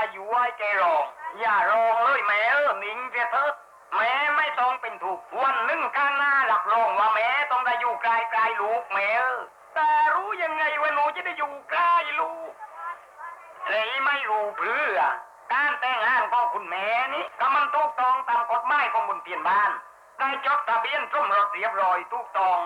กับอยู่ไว้แกร้อง อย่ารองเลยแม่เออหนิงเสียเถิดแม่ไม่ต้องเป็นถูกวันหนึ่งข้างหน้าหลับรองว่าแม่ต้องได้อยู่ใกล้ใกลลูกแม่เออแต่รู้ยังไงว่าหนูจะได้อยู่ใกล้ลูกเลยไม่รู้เพื่อการแต่งงานของคุณแม่นี่ก็มันถูกต้องตามกฎหมายของบุญเตียนบ้านได้จดทะเบียนสมรสเรียบร้อยถูกต้อง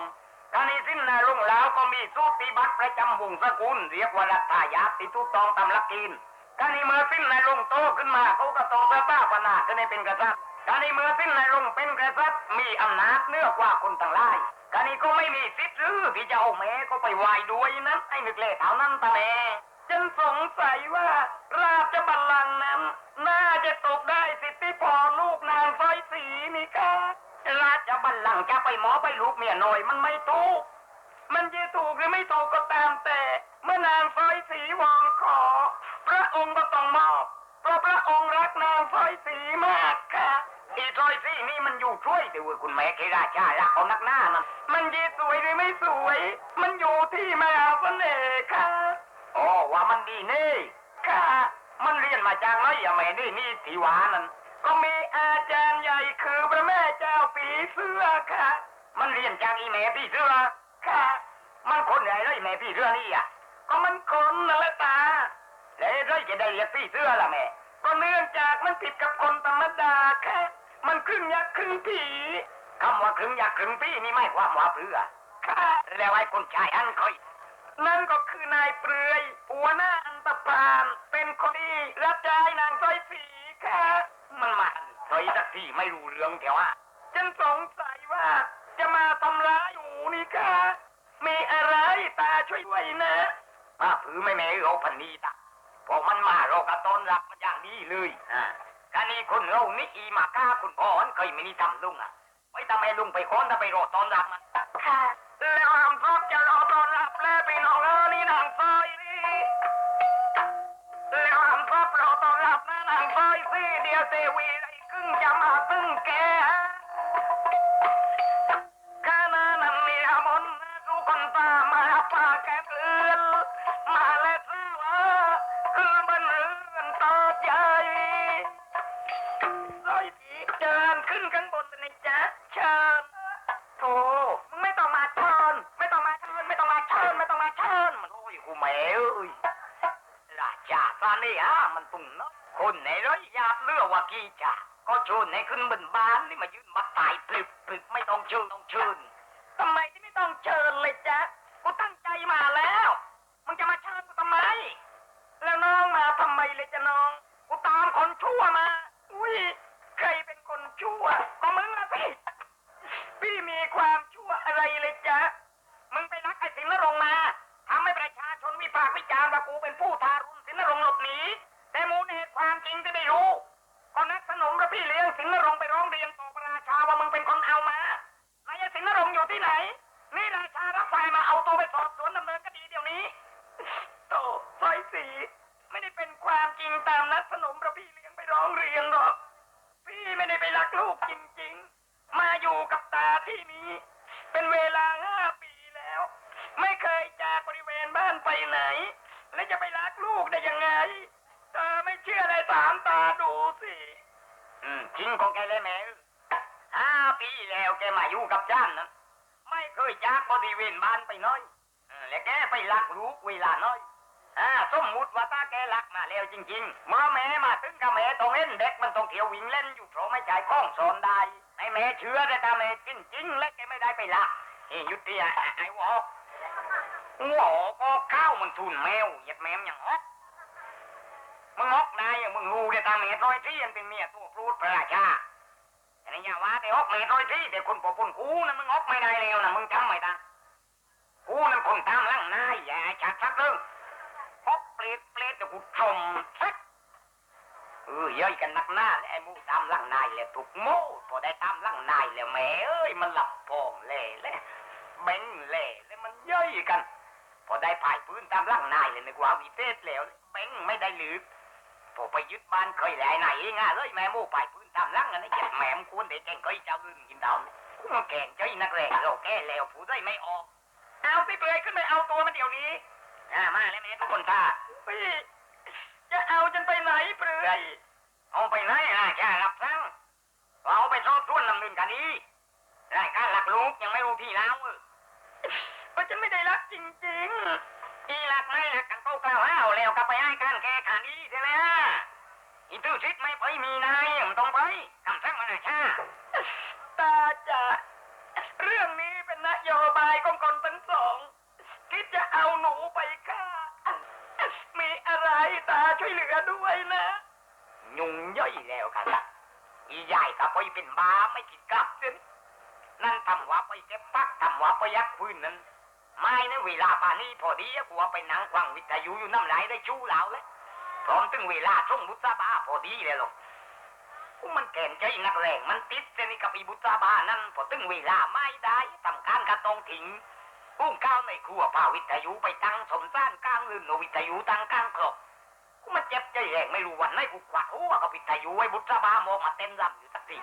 ท่านี้สิ้นนารุ่งแล้วก็มีสูติบัตรประจำวงสกุลเรียกว่ารัฐายาทที่ถูกต้องตามหลักเกณฑ์ ท่านี้เมื่อสิ้นนารุ่งโตขึ้นมาเขาก็ต้องสถาปนาขึ้นให้เป็นกษัตริย์ท่านี้เมื่อสิ้นนารุ่งเป็นกษัตริย์มีอำนาจเหนือกว่าคนต่างหลายท่านี้ก็ไม่มีสิทธิ์หรือที่จะเอาแม่ก็ไปไหวด้วยนั้นให้นึกเล่เท่านั้นตาแม่ฉันสงสัยว่าราชบัลลังก์นั้น น่าจะตกได้สิทธิพรลูกนางสร้อยสีนี่ค่ะราชบัลลังก์จะไปหมอไปลูกเมียหน้อยมันไม่ถูกมันจะถูกหรือไม่ถูกก็ตามแต่ เมื่อนางสร้อยสีวอนขอ พระองค์ก็ต้องมอบเพราะพระองค์รักนางสร้อยสีมากค่ะอีสร้อยสีนี่มันอยู่ช่วยแต่ว่าคุณแม่เคราชารักเอานักหน้ามันมันจะสวยหรือไม่สวย มันอยู่ที่มหาเสน่ห์ค่ะโอ้ว่ามันดีนี่ค่ะ มันเรียนมาจากไหนอะแม่นี่นี่ทีวานั่นก็มีอาจารย์ใหญ่คือพระแม่เจ้าปีเสื้อค่ะ มันเรียนจากอีแม่ปีเสื้อค่ะ มันคนไหนเลยแม่ปีเสื้อนี่อะ ก็มันคนนั่นแหละตาแล้วเลยจะได้เรียกปีเสื้อล่ะแม่ ก็เนื่องจากมันผิดกับคนธรรมดาค่ะมันครึ่งยักษ์ครึ่งผีคำว่าครึ่งยักษ์ครึ่งผีนี่ไม่ความว่าเพื่อค่ะแล้วไอ้คนชายอันคอยนั่นก็คือนายเปลือยหัวหน้าอันตพานเป็นคนที่รับใช้นางสร้อยสีค่ะมันมาสร้อยสักทีไม่รู้เรื่องแกว่าฉันสงสัยว่าจะมาทำร้ายหนูนี่ค่ะมีอะไรตาช่วยด้วยนะ มาผือไม่แม่เอาพันนี้ตาพอมันมาเราก็ต้อนรับมันอย่างนี้เลยอ่าการนี้คนเรานี่อีมาก้าคุณพ่อมันเคยไม่นี่ทำลุงอะไม่ทำให้ลุงไปค้อนถ้าไปรอต้อนรับมันค่ะแล้วอำพบจะรอต้อนรับแล้วพี่น้องเออนี่นางซอยนี่แล้วอำพบรอต้อนรับนะนางซอยสิเดียวเตวีไรครึ่งจะมาตึงแก หนี แต่มูลเหตุความจริงจะได้รู้ก็นักสนมกับพี่เลี้ยงสินนรงไปร้องเรียนต่อพระราชาว่ามึงเป็นคนเอามานายสินนรงอยู่ที่ไหน นี่ราชารับไฟมาเอาตัวไปสอบสวนดำเนินคดีเดี๋ยวนี้โตสร้อยสีไม่ได้เป็นความจริงตามนักสนมพระพี่เลี้ยงไปร้องเรียนหรอก พี่ไม่ได้ไปรักลูกจริง ๆ มาอยู่กับตาที่นี้ เป็นเวลาห้าปีแล้ว ไม่เคยจากบริเวณบ้านไปไหน และจะไปรัก กได้ยังไงเธอไม่เชื่อเลยถามตาดูสิอืมจริงของแกเลยแม่ห้าปีแล้วแกมาอยู่กับจ้านนั้นไม่เคยจากบริเวณบ้านไปน้อยเออและแกไปรักลูกเวลาน้อยอ่าสมมุติว่าตาแกรักมาแล้วจริงๆ เมื่อแม่มาถึงกับแม่ต้องเล่นเด็กมันต้องเที่ยววิ่งเล่นอยู่เพราะไม่จ่ายข้องสอนได้ไอ้แม่เชื่อแต่ตาแม่จริงๆ และแกไม่ได้ไปละเฮ้ยยุติไอ้ไอ้วอก หัวหอกก็ข้าวมันทุนแมวเหยียดแมมอย่างฮอกมึงฮอกนายมึงรู้แต่ตาแม่ร้อยที่ยันเป็นเมียตัวพรูดพระราชาแต่ในยาว่าแต่ฮอกแม่ร้อยที่แต่คนปอปนกูนั่นมึงฮอกไม่ได้แล้วนะมึงจำไม่ได้กูนั่นคนตามหลังนายอย่าชัดสักเรื่องพบเปรตเปรตจะกูชมสักเออย้อยกันนักหน้าแล้วไอ้มูตามหลังนายแล้วถูกโม่พอได้ตามหลังนายแล้วแม่เอ้ยมันหลับพองเล่แล้วเบ่งเล่แล้วมันย่อยกัน พอได้ผ่ายปืนตามหลังนายเลยนึกว่าวิเศษแล้วเบ่งไม่ได้หรือพอไปยึดบ้านเคยแหล่ไหนเองอะเลยแม่มูผ่ายปืนตามหลังอันนี้เหยียดแหม่มควรได้แกงเคยเจ้าอื่นกินดาวกูมแกงเจ้าอีนักแรงเราแก้แล้วผู้ได้ไม่ออก เอาสิเปลยขึ้นไปเอาตัวมันเดี๋ยวนี้อ่ามาแล้วแม่ทุกคนท่าพี่จะเอาจนไปไหนเปลือยเอาไปไหนล่ะแค่รับสั่งเอาไปสอบสวนดำเนินคดีรายการหลักลูกยังไม่รู้ที่แล้วเออ ฉันไม่ได้รักจริงๆ อีหลักไม่หักกันเก้ากล่าวห้าวแล้วก็ไปให้การแก้คดีใช่ไหมอีตื้อชิดไม่ไปมีนายมันต้องไปคำสั่งมันนะชาตาจะเรื่องนี้เป็นนโยบายของคนทั้งสองคิดจะเอาหนูไปฆ่า มีอะไรตาช่วยเหลือด้วยนะ ยุงย่อยแล้วกันละอีใหญ่กับไปเป็นบ้าไม่คิดกลับสินั่นทำว่าไปเก็บปักทำว่าไปยักพื้นนั้น ไม่นะเวลาปานนี้พอดีกูว่าไปนั่งฟังวิทยุอยู่น้ำไหลได้ชู้เหลาแล้วพร้อมถึงเวลาช่วงบุษบาพอดีเลยหรอกกูมันแก่นใจนักแรงมันติดเสนิกับอีบุษบานั่นพอถึงเวลาไม่ได้ทำการกระตองถิงปุ้งก้าวในครัวพาวิทยุไปตั้งสมซ่านกลางลืมโนวิทยุตั้งกลางครบกูมันเจ็บใจแรงไม่รู้วันไหนกูกวาดหัวกับวิทยุไว้บุษบามองมาเต็มลำอยู่สักที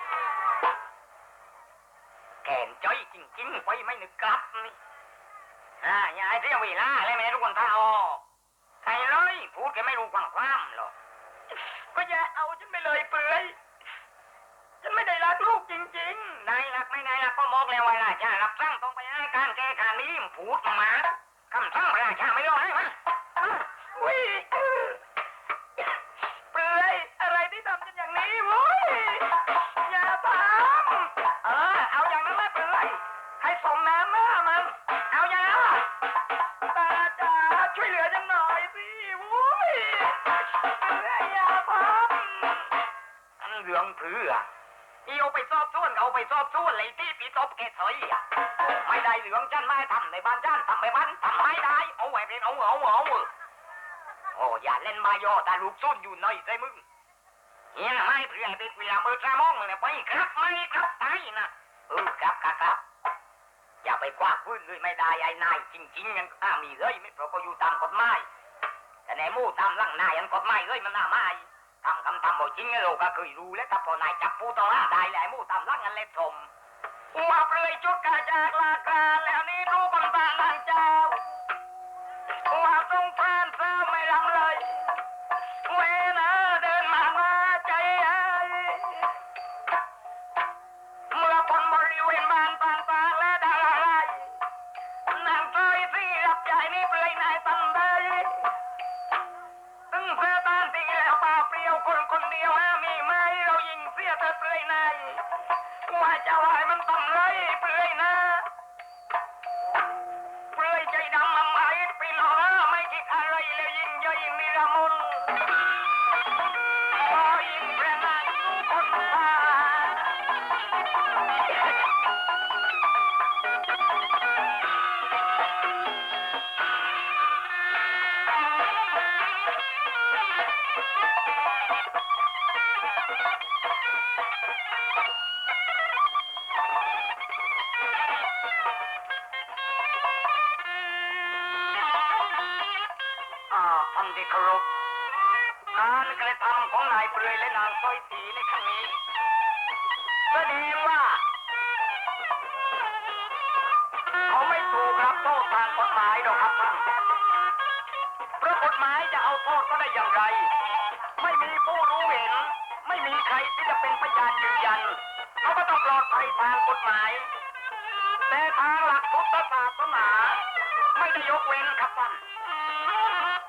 แก่นใจจริงๆไปไม่นึกกลับนี่ อ่าอย่าให้เสียเวลาเลยแม่ทุกคนท่าออกใครเลยพูดแกไม่รู้ความความหรอกก็อย่าเอาฉันไปเลยเปลือยฉันไม่ได้รักลูกจริงๆนายรักไม่นายรักก็มอกแล้วว่ะจ้ารับสั่งตรงไปให้การแก้กานี้พูดมาคำสั่งราชาไม่รอให้มันวิเเหลืองเพื่ออีเอาไปสอบสวนเอาไปสอบสวนเลยที่ปีตบแกเฉยอะไม่ได้เหลืองจันไม่ทำในบ้านจันทำไปบ้านทำไม่ได้เอาไว้เป็นเอาเอาเอาโอ้อย่าเล่นมายอแต่ลูกซุนอยู่หน่อยใจมึงเฮียไม่เพื่อนติดเวลาเบอร์ชามองเลยไปครับไม่ครับตายนะเออครับครับครับอย่าไปกว้าพื้นเลยไม่ได้ไอ้นายจริงๆยังข้ามีเลยไม่เพราะก็อยู่ตามกฎหมายแต่ในมู่ตามหลังนายยังกฎหมายเลยมันน่าไม่ ทำคำทำบ่จริงไอ้โลกก็เคยรู้แล้วถ้าพอนายจับผู้ต้องหาได้แล้วไอ้หมู่ตามลักงันเล็บชมว่าเปลยจุดกาจากลากาแล้วนี่รู้กันตาลานเจ้าว่าตรงทานเศร้าไม่รำเลยเวนะเดินมาว่าใจไอ้เมื่อพ้นบริเวณบ้านต่างๆและดาราไรนางเคยที่รับใจนี่เปลยนายตันได้ คนคนเดียวห้ามีไหมเรายิงเสียเธอเปลือยนายว่าจะวายมันต้องไรเปลือยางสร้อยสีในครั้งนี้แสดงว่า เขาไม่ถูกรับโทษทางกฎหมายหรอกครับท่านเพราะกฎหมายจะเอาโทษก็ได้อย่างไร ไม่มีผู้รู้เห็น ไม่มีใครที่จะเป็นพยานยืนยันเขาก็ต้องปลอดภัยทางกฎหมาย แต่ทางหลักพุทธศาสนาไม่ได้ยกเว้นครับท่าน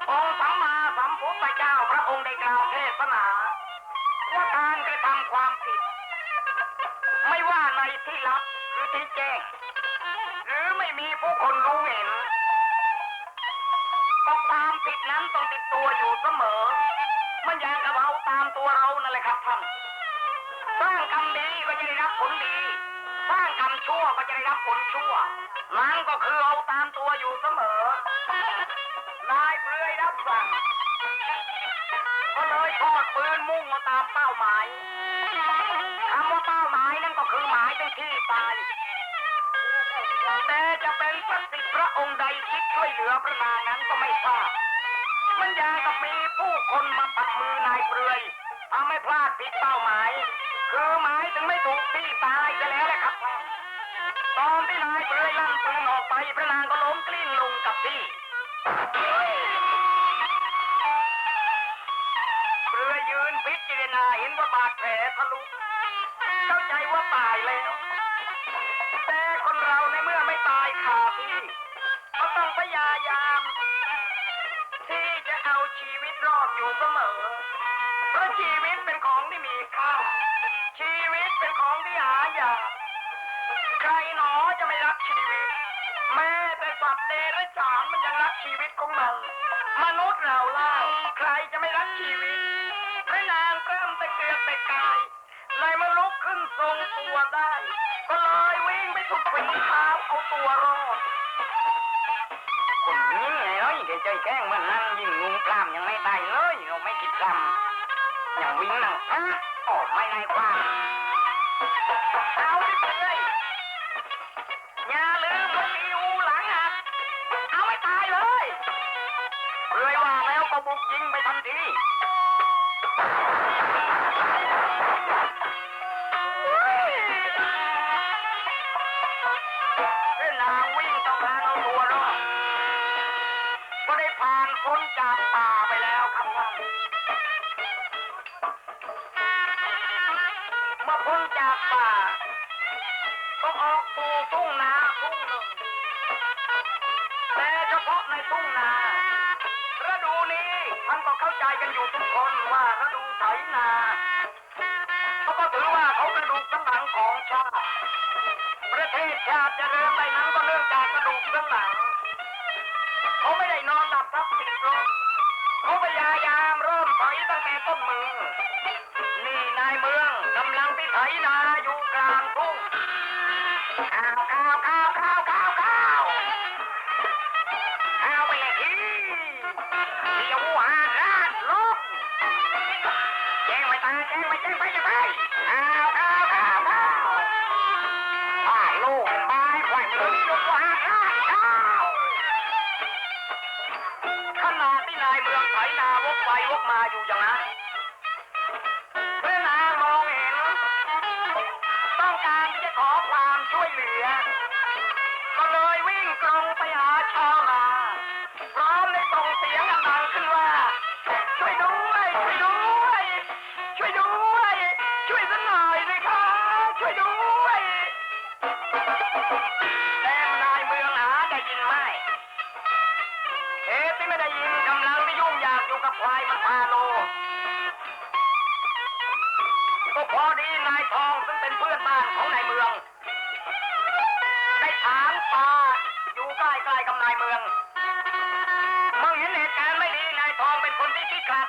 องค์สัมมาสัมพุทธเจ้าพระองค์ได้กล่าวเทศนา ทำความผิด ไม่ว่าในที่ลับหรือที่แจ้ง หรือไม่มีผู้คนรู้เห็นก็ความผิดนั้นต้องติดตัวอยู่เสมอ มันอย่างกับเราตามตัวเรานั่นแหละครับท่าน สร้างกรรมดีก็จะได้รับผลดี สร้างกรรมชั่วก็จะได้รับผลชั่ว นั่นก็คือเอาตามตัวอยู่เสมอ ปืนมุ่งมาตามเป้าหมายคำว่าเป้าหมายนั่นก็คือหมายถึงที่ตายแต่จะเป็นพระสิทธิ์พระองค์ใดคิดช่วยเหลือพระนางนั้นก็ไม่ทราบมันยางกับมีผู้คนมาปัดมือนายเปลือยทำให้พลาดผิดเป้าหมาย คือหมายถึงไม่ถูกที่ตายจะแล้วแหละครับ ตอนที่นายเปลือยลั่นปืนออกไปพระนางก็ล้มกลิ้งลงกับที่ เห็นว่าบาดแผลทะลุ เข้าใจว่าตายแล้ว แต่คนเราในเมื่อไม่ตายคาที่ก็ต้องพยายาม ที่จะเอาชีวิตรอดอยู่เสมอ เพราะชีวิตเป็นของที่มีค่า ชีวิตเป็นของที่หายาก ใครหนอจะไม่รักชีวิต แม้แต่สัตว์เดรัจฉานมันยังรักชีวิตของมัน มนุษย์เราล่าใครจะไม่รักชีวิต แต่เกลือแต่กายเลยมาลุกขึ้นทรงตัวได้ ก็เลยวิ่งไปสุดฝีเท้าเอาตัวรอด คนนี้ไงเนาะยังใจแข้งเหมือนนั่งยิงงูปล้ามยังไม่ตายเลยเราไม่คิดกรรมอย่างวิ่งนั่งฮะออกไม่ในความเอาไปเลยอย่าลืมว่าตีอูหลังอะเอาไม่ตายเลยเลยว่าแล้วก็บุกยิงไปทันที เส้นนางวิ่งต้องการเอาตัวรอดก็ได้ผ่านพ้นจากป่าไปแล้วครับท่ามื่อพ้นจากป่าก็ออกสู่ทุ่งนาทุ่งหนึ่งแต่เฉพาะในทุ่งนาฤดูนี้ท่านก็เข้าใจกันอยู่ทุกคนว่า ไถนาเขาก็ถือว่าเขากระดูกสันหลังของชาติประเทศชาติจะเริ่มไปนั้นก็เรื่องจากกระดูกสันหลัง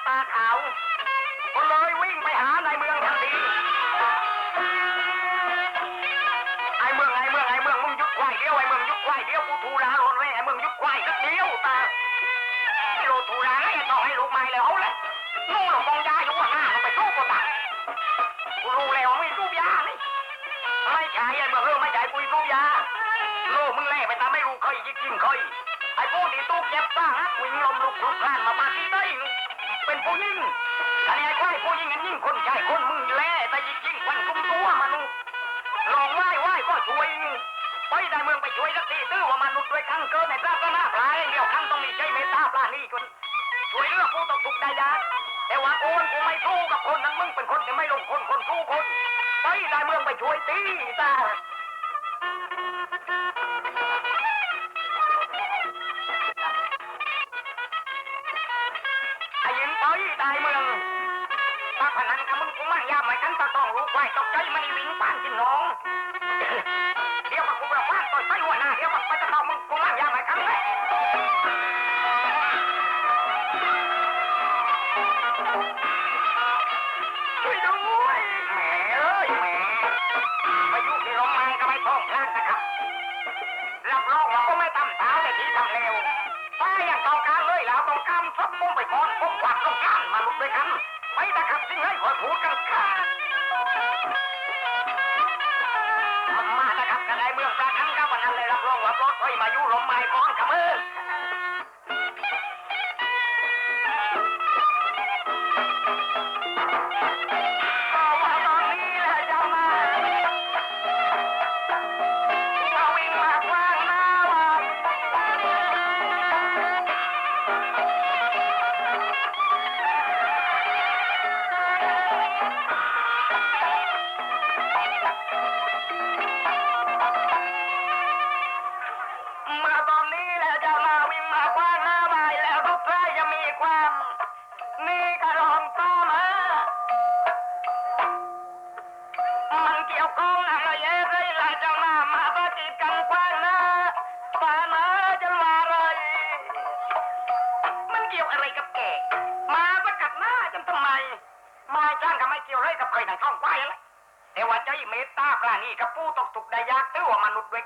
ตาขาวก็เลยวิ่งไปหาในเมืองทันทีไอ้เมืองไอ้เมืองไอ้เมืองมึงยุดควายเดียวไอ้เมืองยุดควายเดียวกูทูราโรนไว้ไอ้เมืองยุดควายสักเดียวตาโลทูราไอ้ต่อให้ลูกไม้เลยเอาละนู่นหลงมองยาอยู่ว่าหน้ามันไปสู้ก็ตัดกูรู้แล้วไม่รูปยานี่ไม่ใช่ไอ้เมืองเออไม่ใช่ปุยรูปยาโลกมึงแล่ไปตามไม่รู้เคยยิงยิงเคยไอ้ผู้ที่ตู้เก็บสร้างฮักวิ่งลมลุกลุกคลานมาปาที่ได้ เป็นผู้ยิ่งอันนี้ไอ้ควายผู้ยิ่งกันยิ่งคนใช่คนมึงแล่แต่ยิงยิงควันกุมตัวมนุษย์ลองไหว้ไหว้ก็ช่วยไปได้เมืองไปช่วยสักทีตื้อว่ามนุษย์ด้วยขั้งเกินในพระก็น่าปลายเดียวขั้งต้องมีใจเมตตาปลานี่จนช่วยเหลือกผู้ตกทุกข์ได้ยากแต่ว่าโอนกูไม่สู้กับคนนั้นมึงเป็นคนที่ไม่ลงคนคนสู้คนไปได้เมืองไปช่วยตีตา มั่งยามไม่กันตะต้องรู้ไว้ตกใจมันวิ่งปานจินน้อง เดี๋ยวกับกูประพานต่อยไปหัวหน้าเดี๋ยวกับไปจะต้องมึงกูมั่งยามไม่กันเลยช่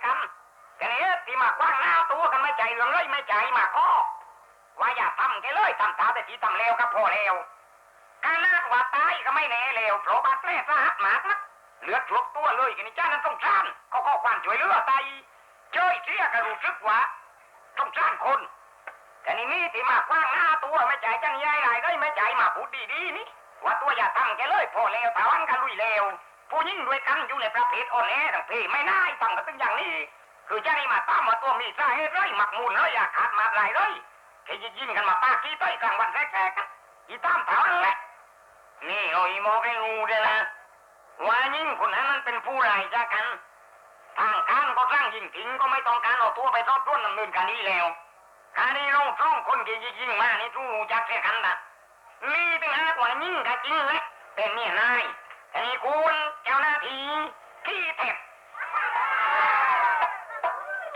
ามกันแค่นี้ที่มาคว้างหน้าตัวกันไม่ใจเรื่องเลยไม่ใจมาก็ว่าอย่าทำแกเลยทำตาแต่ที่ทำเลวก็พอแล้วการนาว่าตายก็ไม่แน่เลวเพราะบาดแผลสาหัสหมากนะเลือดทุกตัวเลยกันนี่จ้านั้นต้องชานเขาก็ความช่วยเหลือตายเจ้ยเสียก็รู้สึกว่าต้องชานคนแต่นี่นี่ที่มาคว้างหน้าตัวไม่ใจจังยายไรเลยไม่ใจมาพูดดีๆนี่ว่าตัวอย่าทำแกเลยพอเลวถาวันกันลุยเลว ผู้ยิงด้วยกันอยู่ในประเภทอ่อนแอทั้งพี่ไม่น่าให้งกันตึงอย่างนี้ คือจะนี่มาตามว่าตัวมีสาเหตุเลยหมักมูลเลยอยากขาดมาไรเลยแค่ยิงกันมาปาขี้ต้อยกลางวันแรกๆกันอีตามถาวันแหละนี่โอ้ยโมให้รู้ด้วยนะว่ายิ่งคนนั้นมันเป็นผู้ไรายจากกัน ทางการก็สร้างยิงทิ้งก็ไม่ต้องการเอาตัวไปทอดร่วนดำเนินคดีแล้วคดีเราสองคนที่ยิงมานี่รู้จักเสียกันนะมีตึงหากว่ายิ่งกับจริงเลยเป็นเนี่ยนาย แต่นี่คุณเจ้าหน้าที่ที่เท็จ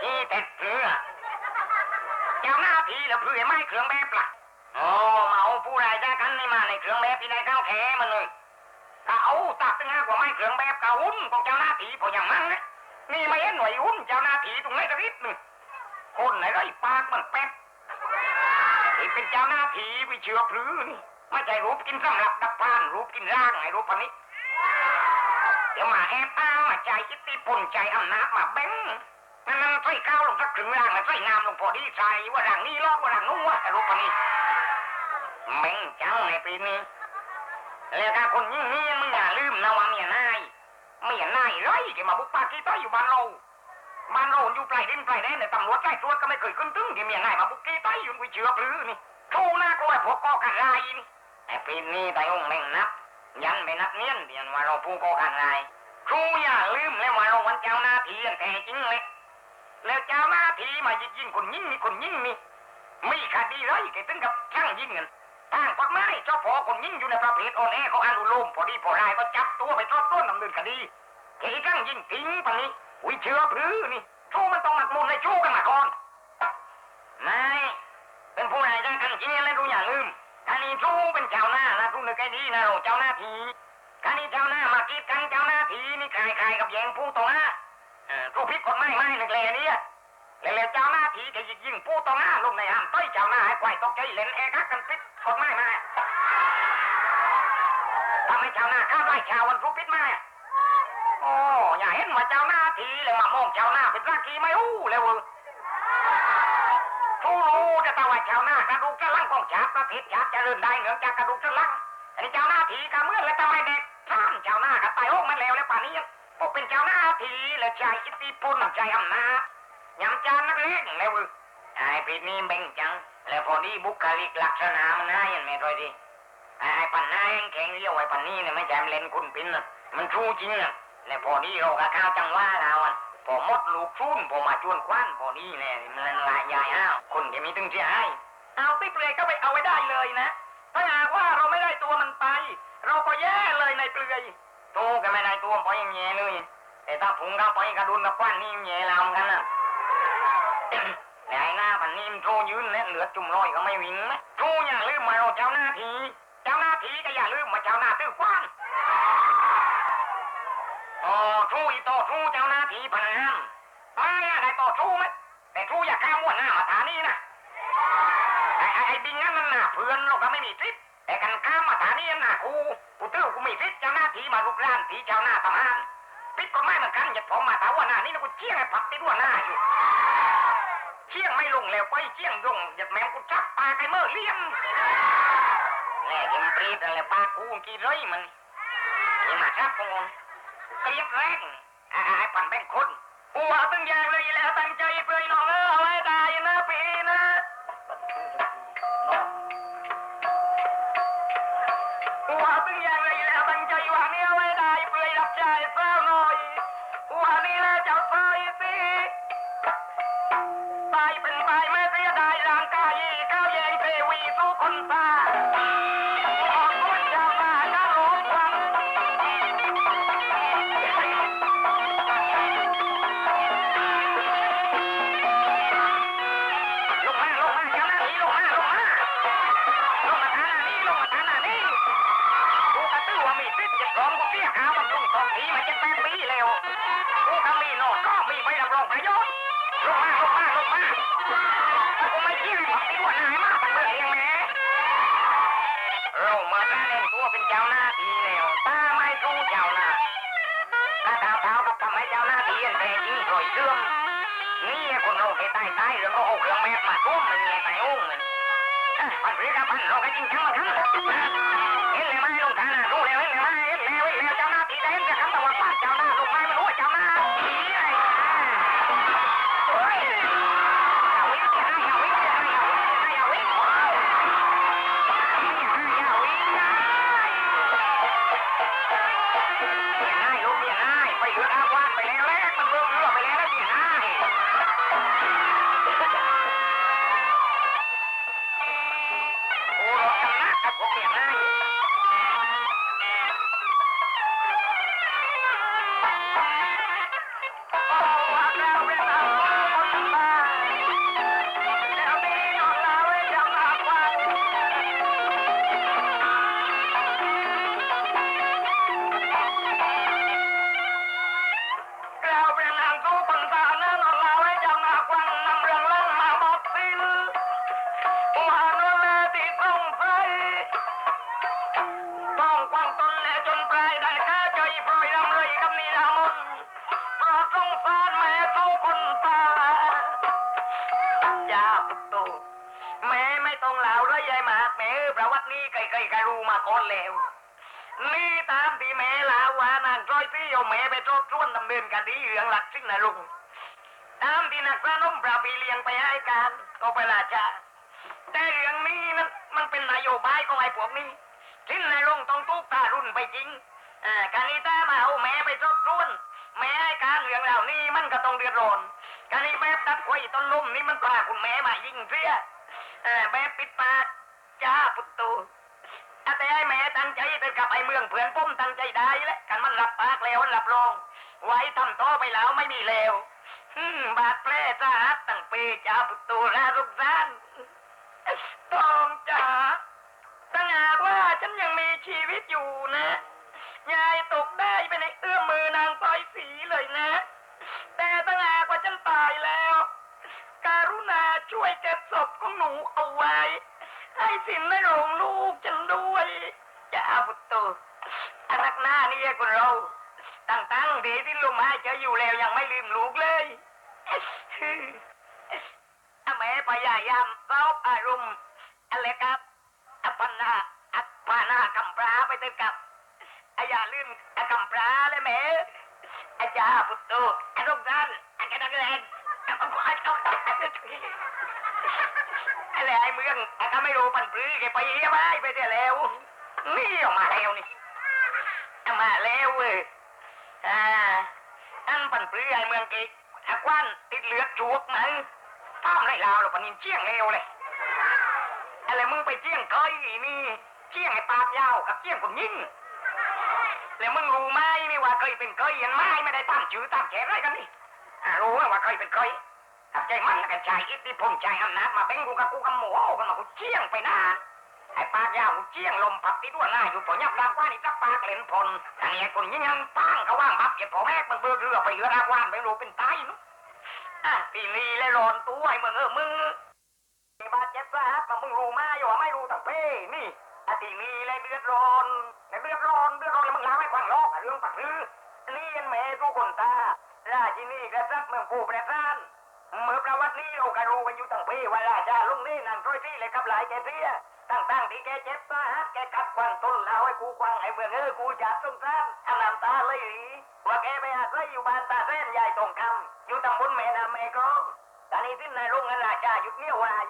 ที่เท็จเพื่อเจ้าหน้าที่แล้วเพื่อไม่เครื่องแบบล่ะโอ้มาเอาผู้รายจากันนี่มาในเครื่องแบบที่ในข้าวแขมันเลยถ้าเอาตักตึงหากว่าไม่เครื่องแบบกาหุ้นของเจ้าหน้าที่พออย่างนั้นนะนี่ไม่เห็นหน่วยหุ้นเจ้าหน้าที่ตรงไหนสักนิดหนึ่งคนไหนไรปากมันแป๊บที่เป็นเจ้าหน้าที่วิเชื้อพลือนี่ไม่ใช่รูปกินสำหรับดับพานรูปกินร่างไงรูปพันนี้ เดี๋ยวมาแอบอ้างมาใจอิทธิพลใจอำนาจมาแบ่งนั่นมันใส่ข้าวลงสักถึงร่างแล้วใส่น้ำลงพอดีใจว่าร่างนี้รอดว่าร่างนู้นว่ารูปพันนี้แม่งจังในปีนี้แล้วถ้าคนยิ่งนี้มึงอย่าลืมนะว่าเมียนายเมียนายไรที่มาบุกปากีต้อยอยู่บ้านเราบ้านเราอยู่ปลายดินปลายแดนเนี่ยตำรวจใต้ตรวจก็ไม่เคยขึ้นตึ้งที่เมียง่ายมาบุกเก้ไตอยู่กุยเชือปลือนี่โทหน้ากล้วพวกกอกันรายนี่แต่ปีนี้ไตองค์แม่งนับ ยันไปนับเนียนเดียนว่าเราผู้กอกันรายครูอย่าลืมเลยว่าเราวันเจ้าหน้าที่อันแท้จริงเลยแล้วเจ้าหน้าที่มายิงยิงคนยิ่งนี่คนยิ่งนี่ไม่คดีไรแกถึงกับช่างยิงกันทางกฎหมายเจ้าพอคนยิ่งอยู่ในประเภทอ่อนแอเขาอนุโลมพอดีพอได้ก็จับตัวไปทอดต้นดำเนินคดีเทกั้งยิงทิ้งปันนี้วิเชื้อพรือนี่ชู้มันต้องหมักมุนในชู้กันมาก่อนนายเป็นผู้ใหญ่ได้กันจริงแล้วดูอย่าลืม การนี้ชูเป็นเจ้าหน้านะทุกนึกให้ดีนะเราเจ้าหน้าที่การนี้เจ้าหน้ามากีดกันเจ้าหน้าทีนี่คลายๆกับแยงผู้ต่อหน้าเออผู้พิษกฎหมายไม่นึกเลยอันนี้แล้วเจ้าหน้าที่จะยิงยิงผู้ต่อหน้าลงในห้ามต้อยเจ้าหน้าให้ควายตกใจเล่นแอคักกันปิดกฎหมายมาทำให้เจ้าหน้าข้าไล่ชาววันผู้พิษมาโอ้อย่าเห็นว่าเจ้าหน้าทีเลยมามองเจ้าหน้าเป็นรากีไม่รู้เลยเว้ย รู้จะตะว่าเจ้าหน้ากระดูกจะลังของชาติประเทศชาติจะเริ่ได้เหนื่องจากกระดูกจะลังอันนี้เจ้าหน้าทีกะเมื่อและทำไมเด็กท่านเจ้าหน้ากะตายโอ้มันแล้วแล้วป่านนี้ยังบอกเป็นเจ้าหน้าทีและใจอิทธิพลใจอำนาจยำจานนักเลงเลยเว้ยไอ้ปีนี้เบ่งจัง แล้วพอนี้บุคลิกลักษณะมันน่ายันไม่ค่อยดีไอ้ปันน้าแข็งแข็งเรียวไอ้ปันนี้เนี่ยไม่ใช่มเลนคุณปินนะมันชูจริงนะแล้วพอนี้เราก็ข้าวจังว่าเราอะ พอมดลูกชุนพอมาจวนคว้านพอนี้เนี่ยมันลายยายอ้าวคนจะมีตึงเสียให้เอาไปเปลือยก็ไปเอาไว้ได้เลยนะ ถ้าหากว่าเราไม่ได้ตัวมันไป เราก็แย่เลยในเปลือยโตก็ไม่ได้ตัวปล่อยอย่างแย่เลย แต่ถ้าพุงเข้าไปกระดุนกับควันนี่แย่ล้วเหมือนกันนะแต่ไอ้หน้าพันนี้มันโทยืนและเหลือจุ่มลอยก็ไม่วิ่งนะโทอย่าลืมมาเราเจ้าหน้าที่เจ้าหน้าที่ก็อย่าลืมมาเจ้าหน้าตื้อกว้าง ต่อทูอีต่อทูเจ้าหน้าที่พนักงานไม่อะไรต่อทูไหมแต่ทูอย่าข้ามหัวหน้ามาฐานี่นะไอ้ไอ้ไอ้บิงนั่นน่ะเพื่อนเราก็ไม่มีทิศแต่กันข้ามมาฐานี่น่ะกูกูตื้อกูมีทิศเจ้าหน้าที่มาลุกรานทีเจ้าหน้าทำงานพิษก็ไม่เหมือนกันอย่าผมมาถาหัวหน้านี่นะกูเชี่ยงไอ้ผักติดหัวหน้าอยู่เชี่ยงไม่ลงแล้วไปเชี่ยงลงหยัดแมงกูจับปลาไก่เมื่อเลี้ยงแน่ยังปรีดอะไรปลากูกี่ร้อยมันนี่มาจับกู เกลียกแรงไอ้ปั่นแบ่งคนหัวตึงอยางเลยแล้วตั้งใจเปยน้องเออเอาไว้ได้นะปีนะ รีกับพันเราก็จริงจังมาทั้งเห็นเลยไหมลงทานะรู้แล้วเห็นเลยไหม นี้ทิ้นนายลงต้องตุกตารุ่นไปจริงอการนี้แต่มาเอาแม่ไปโทษชวนแม่การเรื่องเหล่านี้มันก็ต้องเดือดร้อนการนี้แบบตัดไว้ต้นลุ่มนี่มันพาคุณแม่มายิงเสียแบบปิดปากจ้าพุตโตอาแต่ไอ้แม่ตั้งใจไปกับไอ้เมืองเพื่อนปุ้มตั้งใจได้แหละกันมันรับปากแล้วรับรอง ไว้ทำต่อไปแล้วไม่มีเลวบาดแผลสาหัสตั้งปีจ้าปุตตูและรุกซาน ชีวิตอยู่นะ ยายตกได้ไปในเอื้อมมือนางต้อยสีเลยนะ แต่ถ้าหากว่าฉันตายแล้ว การุณาช่วยเก็บศพของหนูเอาไว้ ให้สินในโรงลูกฉันด้วยจ้าพุตโตอนักหน้านี่คนเราตั้งๆดีที่ลุงมาจออยู่แล้วยังไม่ลืมลูกเลยอาแม่พยายามเฝ้าอารมณ์อะไรครับอปันนาากำปลาไปเถอะกับอาอย่าลืมอากำปลาเลยแม่อาจารย์พุตโตอารมณ์นั้นอากาศแรงอาเอาเอาเอาอะไรไอ้เมืองอาก็ไม่รู้ปันปลื้อแกไปเยี่ยมไปเดี๋ยวแล้วนี่ออกมาแล้วนี่เอามาแล้วเว้ยอ่าอันปันปลื้อไอ้เมืองเกกอากวันติดเลือดจวกไหนตามไรลาวหรอกปันนินเชี่ยงเร็วเลยอะไรมึงไปเจียงเคยนี่ เจียงไอ้ปากยาวกับเจียงคนยิ่งแล้วมึงรู้ไหมนี่ว่าเคยเป็นเคยเห็นไหมไม่ได้ตั้งชื่อตั้งแขนอะไรกันนี่รู้ว่าเคยเป็นเคยถ้าใจมันกันใจอิทธิพลใจอำนาจมาแบ่งกูกับกูกับหมูเอกันมากูเจียงไปนานไอ้ปากยาวกูเจียงลมพับติดว่าหน้าอยู่ปอยับรางว่านี่จักปากเล่นพลอันนี้ไอ้คนยิ่งยังตั้งเขาว่างบับเก็บพอแม่มันเบื่อเรือไปเรือรางว่านไม่รู้เป็นตายนุอะทีนี้เลยร้อนตัวไอ้เมึงเออมึงบาดเจ็บสาหัสก็มึงรู้มาอยู่ว่าไม่รู้ตั้งเป้นี่ ที่นี้เลยเดือดร้อนในเดือดร้อนเดือดร้อนแล้วมึงล้าให้ควันลอกเรื่องปักซื้อนี่ยนแม่ทุกคนตาราชินีกษัตริย์เมืองผู้ประสานเมื่อประวัตินี้เราก็รู้กันอยู่ตั้งป้ว่าราชาลุงนี่นั่นร้อยที่เลยกับหลายแกเสียตั้งๆที่แกเจ็บสาหัสแกกัดควันต้นแล้วให้กูควังไอ้เมืองเออกูจัดสงสารอันน้ำตาเลยหลีว่าแกไปอาศัยอยู่บ้านตาเส้นใหญ่ตรงคำอยู่ตำบลแม่น้ำแม่กลองตอนนี้ที่นายลุงนั้นราชาหยุดเลี้ยววาย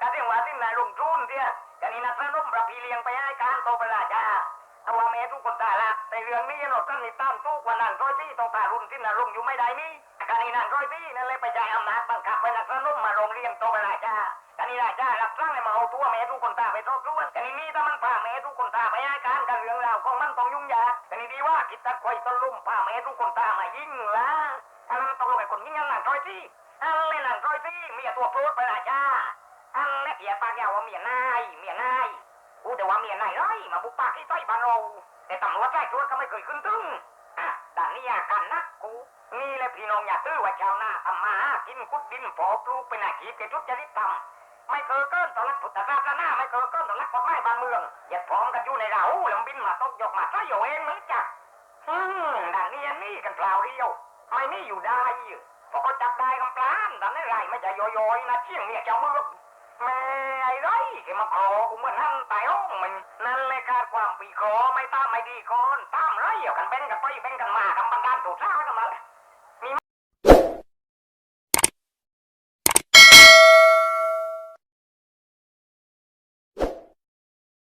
กาเสียงว่าสิ่งนายลงทุนเดีย กานี่นักสนุมประพีเลียงไปให้การโตประราชาเอาว่าแม่ทุกคนตาละในเรื่องนี้เราต้องติดตามตู้กว่านั้นร้อยที่ต้องตารุ่นที่นายลงอยู่ไม่ได้นี่การนี่นั่นร้อยที่นั่นเลยไปจ่ายอำนาจบังคับไปนักสนุมมาโรงเรียนโตประราชาการนี่ราชารับสั่งให้มาเอาตัวแม่ทุกคนตาไปทบทวนการนี่นี่ถ้ามันพาแม่ทุกคนตาไปให้การกันเรื่องราวของมันต้องยุ่งยากการนี่ดีว่าคิดตะคอยตะลุ่มพาแม่ทุกคนตามายิ่งละถ้ามันต้องลงไปคนยิ่งนั่นร้อยที่อันเลยนั่นร้อยที่มีตัวโปรดประราชา อันเล็กอย่าปากยาวว่าเมียนายเมียนายกูแต่ว่าเมียนายร้อยมาบุกปากที่ใต้บ้านเราแต่ตำรวจใต้ตัวก็ไม่เคยขึ้นตึงอะด่านนี้ยากันนักกูนี่แหละพี่น้องอย่าตื้อว่าชาวนาทำมาหากินคุดดินปอปลูกเป็นอาชีพเป็นทุจริตทำไม่เคยเกินต่อรักพุทธศาสนาไม่เคยเกินต่อรักกฎหมายบ้านเมืองอย่าพร้อมกันอยู่ในเราแล้วบินมาตกยกมาใส่อยู่เองมั้งจักอืมด่านนี้นนี้กันเปล่าเดียวไม่นี่อยู่ได้พอเขาจับได้กำปลานด่านนี้ไรไม่จะย่อยๆนะเชี่ยงเนี่ยเจ้าเมือ แม่ไอ้ไรแกมาขอกูเหมือนั่นตายอ้องมันนั่นเลยขาดความปีขอไม่ตามไม่ดีก่อนตามไรเอากันแบ่งกันไปแบ่งกันมาทำบันดาลถูกเศร้า